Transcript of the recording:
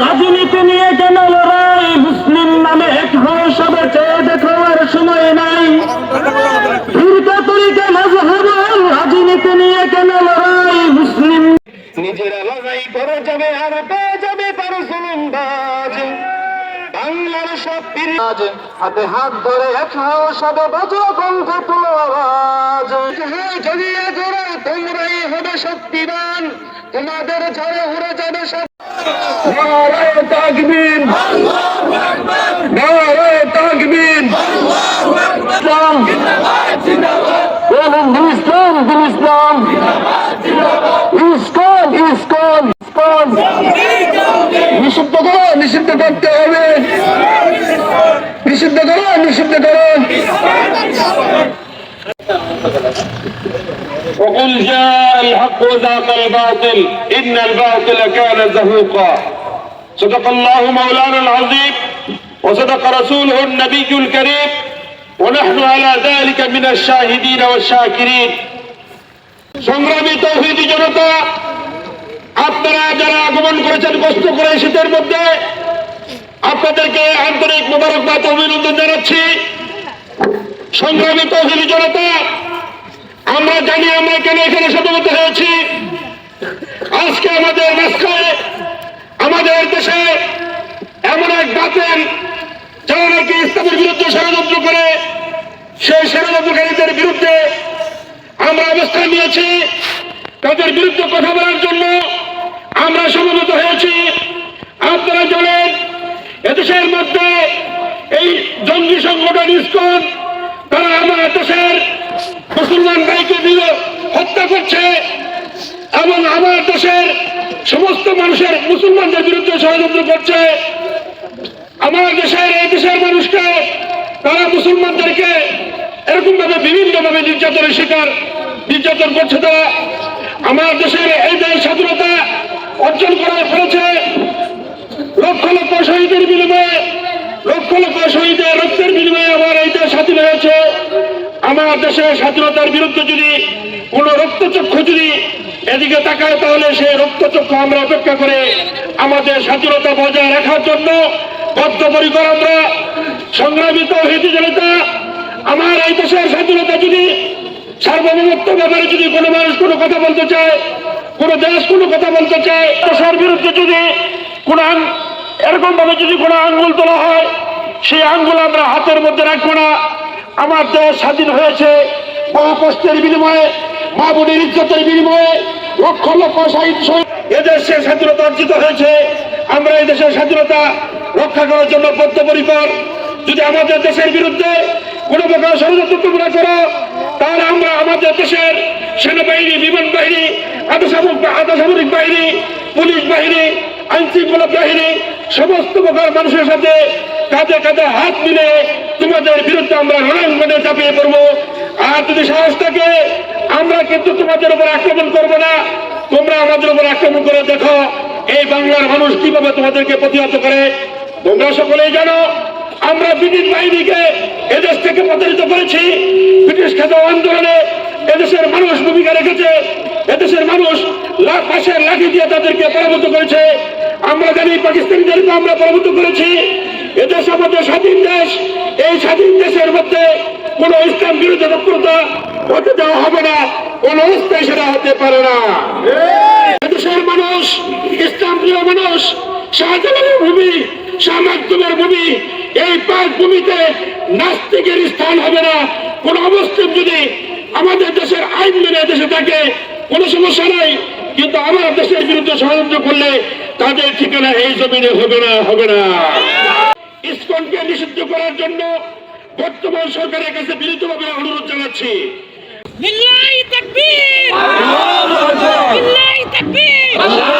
রাজনীতি নিয়ে কেন লড়াই মুসলিম নামে এক সবে চেয়ে দেখার সময় নাই রাজনীতি নিয়ে কেন লড়াই মুসলিম নিজেরা লড়াই করে যাবে আর আজ হাতে হাত ধরে এক সবে বাজো কণ্ঠ তুলো আওয়াজ। জড়িয়ে জোরে তোমরাই হবে শক্তিবান তোমাদের ঝড়ে উড়ে যাবে সব নারায় তাকবীর। নারায় তাকবীর। ইসলাম ইসলাম। ISKCON ISKCON. করো নিষিদ্ধ করো وقل جاء الحق وذاق الباطل إن الباطل كان زهوقا صدق الله مولانا العظيم وصدق رسوله النبي الكريم ونحن على ذلك من الشاهدين والشاكرين সংগ্রামী তৌহিদি জনতা আপনারা যারা আগমন করেছেন কষ্ট করে শীতের মধ্যে আপনাদেরকে আন্তরিক মোবারকবাদ অভিনন্দন জানাচ্ছি। সংগ্রামী তৌহিদি জনতা, আমরা জানি আমরা কেন এখানে সমবেত হয়েছি। আজকে আমাদের মাঝখানে, আমাদের দেশে এমন এক বাতেন যারা নাকি ইসলামের বিরুদ্ধে ষড়যন্ত্র করে, সেই ষড়যন্ত্রকারীদের বিরুদ্ধে আমরা অবস্থান নিয়েছি। তাদের বিরুদ্ধে কথা বলার জন্য আমরা সমবেত হয়েছি আপনারা জানেন এদেশের মধ্যে এই জঙ্গি সংগঠন ইস্কন তারা আমার দেশের মুসলমান ভাইকে দিয়ে হত্যা করছে এবং আমার দেশের সমস্ত মানুষের মুসলমানদের বিরুদ্ধে ষড়যন্ত্র করছে। আমার দেশের, এই দেশের মানুষকে তারা মুসলমানদেরকে এরকম ভাবে বিভিন্ন ভাবে নির্যাতনের শিকার, নির্যাতন করছে তারা। আমার দেশের এই দেশ স্বাধীনতা অর্জন করা করেছে লক্ষ লক্ষ শহীদের বিনিময়ে, লক্ষ লক্ষ শহীদের রক্তের বিনিময়ে আমার এই দেশ স্বাধীন হয়েছে আমার দেশের স্বাধীনতার বিরুদ্ধে যদি কোন রক্তচক্ষু যদি এদিকে তাকায়, তাহলে সেই রক্তচক্ষু আমরা অপেক্ষা করে আমাদের স্বাধীনতা বজায় রাখার জন্য বদ্ধপরিকর আমরা সংগ্রামিত হয়েছে জনতা আমার এই দেশের স্বাধীনতা যদি সার্বভৌমত্ব ব্যাপারে যদি কোনো মানুষ কোনো কথা বলতে চায়, কোনো দেশ কোনো কথা বলতে চায়, দেশের বিরুদ্ধে যদি কোনো আং- এরকম ভাবে যদি কোনো আঙ্গুল তোলা হয়, সেই আঙ্গুল আমরা হাতের মধ্যে রাখব না। আমার দেশ স্বাধীন হয়েছে বহু কষ্টের বিনিময়ে মা বোনের ইজ্জতের বিনিময়ে, লক্ষ লক্ষ শহীদ এদেশে স্বাধীনতা অর্জিত হয়েছে, আমরা এই দেশের স্বাধীনতা রক্ষা করার জন্য বদ্ধপরিকর। যদি আমাদের দেশের বিরুদ্ধে কোনো প্রকার ষড়যন্ত্র করো, তাহলে আমরা আমাদের দেশের সেনাবাহিনী, বিমান বাহিনী, আধাসামরিক আধাসামরিক বাহিনী, পুলিশ বাহিনী আইন শৃঙ্খলা বাহিনী, সমস্ত প্রকার মানুষের সাথে কাঁধে কাঁধে হাত মিলে তোমাদের বিরুদ্ধে আমরা রণাঙ্গনে চাপিয়ে পড়ব। আর যদি সাহস থাকে, আমরা কিন্তু তোমাদের উপর আক্রমণ করব না। তোমরা আমাদের উপর আক্রমণ করে দেখো এই বাংলার মানুষ কীভাবে তোমাদেরকে প্রতিহত করে। তোমরা সকলেই জানো, আমরা ব্রিটিশ বাহিনীকে এদেশ থেকে প্রতারিত করেছি। ব্রিটিশ খেত আন্দোলনে এদেশের মানুষ ভূমিকা রেখেছে। এদেশের মানুষ লা- পাশের লাঠি দিয়ে তাদেরকে পরাভূত করেছে। আমরা জানি পাকিস্তানিদেরকে আমরা পরাভূত করেছি। এদেশ আমাদের স্বাধীন দেশ, এই স্বাধীন দেশের মধ্যে কোন ইসলাম বিরোধী তৎপরতা হতে দেওয়া হবে না, কোন অবস্থায় সেটা হতে পারে না। এদেশের মানুষ, ইসলাম প্রিয় মানুষ, শাহজালালের ভূমি শাহ মাকদুমের ভূমি, এই পাক ভূমিতে নাস্তিকের স্থান হবে না। কোন অবস্থান যদি আমাদের দেশের আইন মেনে দেশে থাকে, কোনো সমস্যা নাই। কিন্তু আমার দেশের বিরুদ্ধে ষড়যন্ত্র করলে তাদের ঠিকানা এই জমিনে হবে না হবে না। ইস্কনকে নিষিদ্ধ করার জন্য বর্তমান সরকারের কাছে বিনীতভাবে অনুরোধ জানাচ্ছি। লিল্লাহি তাকবীর! আল্লাহু আকবার!